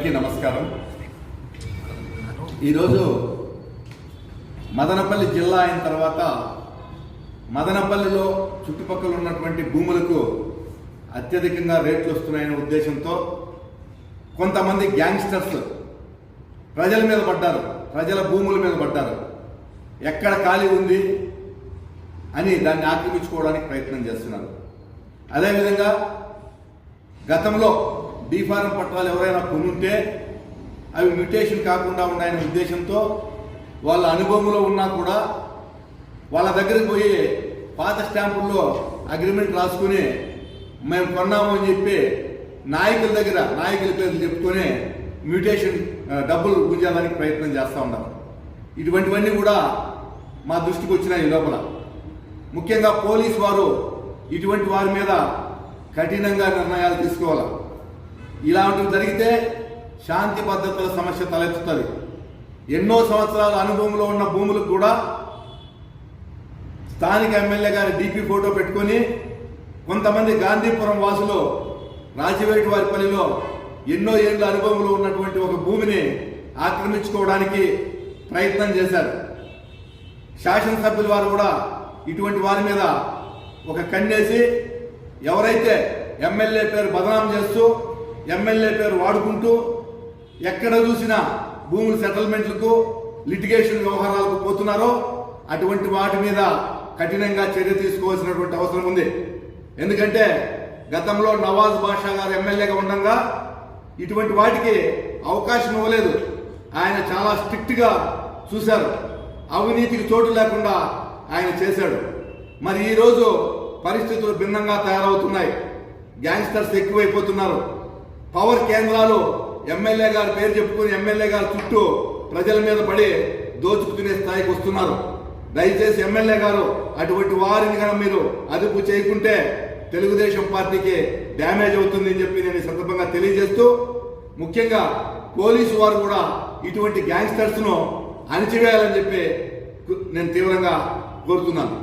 అందరికీ నమస్కారం. ఈరోజు మదనపల్లి జిల్లా అయిన తర్వాత మదనపల్లిలో చుట్టుపక్కల ఉన్నటువంటి భూములకు అత్యధికంగా రేట్లు వస్తున్నాయనే ఉద్దేశంతో కొంతమంది గ్యాంగ్స్టర్స్ ప్రజల మీద పడ్డారు ప్రజల భూముల మీద పడ్డారు. ఎక్కడ ఖాళీ ఉంది అని దాన్ని ఆక్రమించుకోవడానికి ప్రయత్నం చేస్తున్నారు. అదేవిధంగా గతంలో డీఫారం పట్టాలు ఎవరైనా కొనుంటే అవి మ్యూటేషన్ కాకుండా ఉన్నాయనే ఉద్దేశంతో వాళ్ళ అనుభవంలో ఉన్నా కూడా వాళ్ళ దగ్గరికి పోయి పాత స్టాంపుల్లో అగ్రిమెంట్ రాసుకుని మేము కొన్నాము అని చెప్పి నాయకుల దగ్గర నాయకుల పేర్లు చెప్పుకొని మ్యూటేషన్ డబ్బులు గుంజాలని ప్రయత్నం చేస్తూ ఉన్నారు. ఇటువంటివన్నీ కూడా మా దృష్టికి వచ్చినాయి ఈ లోపల. ముఖ్యంగా పోలీస్ వారు ఇటువంటి వారి మీద కఠినంగా నిర్ణయాలు తీసుకోవాలి? ఇలాంటివి జరిగితే శాంతి భద్రతల సమస్య తలెత్తుతుంది. ఎన్నో సంవత్సరాల అనుభవంలో ఉన్న భూములకు కూడా స్థానిక ఎమ్మెల్యే గారి డీపీ ఫోటో పెట్టుకొని కొంతమంది గాంధీపురం వాసులు రాజవేటి వారిపల్లిలో ఎన్నో ఏళ్ళ అనుభవంలో ఉన్నటువంటి ఒక భూమిని ఆక్రమించుకోవడానికి ప్రయత్నం చేశారు. శాసనసభ్యుల వారు కూడా ఇటువంటి వారి మీద ఒక కన్నేసి ఎవరైతే ఎమ్మెల్యే పేరు బదనాం చేస్తూ ఎమ్మెల్యే పేరు వాడుకుంటూ ఎక్కడ చూసినా భూముల సెటిల్మెంట్లకు లిటిగేషన్ వ్యవహారాలకు పోతున్నారో అటువంటి వాటి మీద కఠినంగా చర్య తీసుకోవాల్సినటువంటి అవసరం ఉంది. ఎందుకంటే గతంలో నవాజ్ బాషా గారు ఎమ్మెల్యేగా ఉండగా ఇటువంటి వాటికి అవకాశం ఇవ్వలేదు. ఆయన చాలా స్ట్రిక్ట్గా చూశారు. అవినీతికి చోటు లేకుండా ఆయన చేశాడు. మరి ఈరోజు పరిస్థితులు భిన్నంగా తయారవుతున్నాయి. గ్యాంగ్స్టర్స్ ఎక్కువైపోతున్నారు. పవర్ కేంద్రాలు ఎమ్మెల్యే గారి పేరు చెప్పుకుని ఎమ్మెల్యే గారి చుట్టూ ప్రజల మీద పడి దోచుకునే స్థాయికి వస్తున్నారు. దయచేసి ఎమ్మెల్యే గారు అటువంటి వారిని కనుక మీరు అదుపు చేయకుంటే తెలుగుదేశం పార్టీకి డ్యామేజ్ అవుతుంది అని చెప్పి నేను ఈ సందర్భంగా తెలియజేస్తూ ముఖ్యంగా పోలీసు వారు కూడా ఇటువంటి గ్యాంగ్స్టర్స్ను అణిచివేయాలని చెప్పి నేను తీవ్రంగా కోరుతున్నాను.